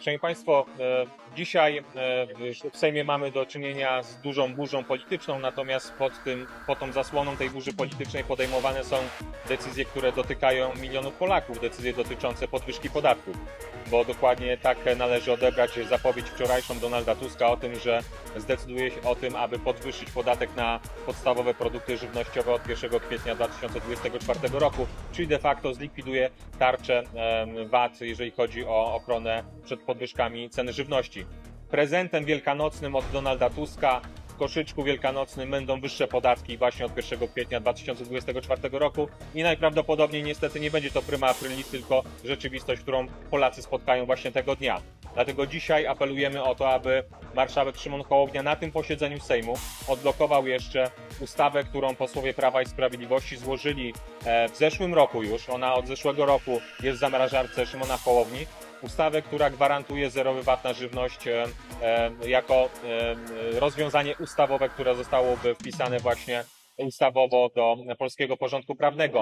Szanowni Państwo, e, dzisiaj e, w- Sejmie mamy do czynienia z dużą burzą polityczną, natomiast pod, tym, pod tą zasłoną tej burzy politycznej podejmowane są decyzje, które dotykają milionów Polaków, decyzje dotyczące podwyżki podatków. Bo dokładnie tak należy odebrać zapowiedź wczorajszą Donalda Tuska o tym, że zdecyduje się o tym, aby podwyższyć podatek na podstawowe produkty żywnościowe od 1 kwietnia 2024 roku, czyli de facto zlikwiduje tarczę VAT, jeżeli chodzi o ochronę przed podwyżkami ceny żywności. Prezentem wielkanocnym od Donalda Tuska w koszyczku wielkanocnym będą wyższe podatki właśnie od 1 kwietnia 2024 roku i najprawdopodobniej niestety nie będzie to prima aprilis, tylko rzeczywistość, którą Polacy spotkają właśnie tego dnia. Dlatego dzisiaj apelujemy o to, aby marszałek Szymon Hołownia na tym posiedzeniu Sejmu odblokował jeszcze ustawę, którą posłowie Prawa i Sprawiedliwości złożyli e, w zeszłym roku już. Ona od zeszłego roku jest w zamrażarce Szymona Hołowni. Ustawę, która gwarantuje zerowy VAT na żywność e, e, jako e, rozwiązanie ustawowe, które zostałoby wpisane właśnie ustawowo do polskiego porządku prawnego.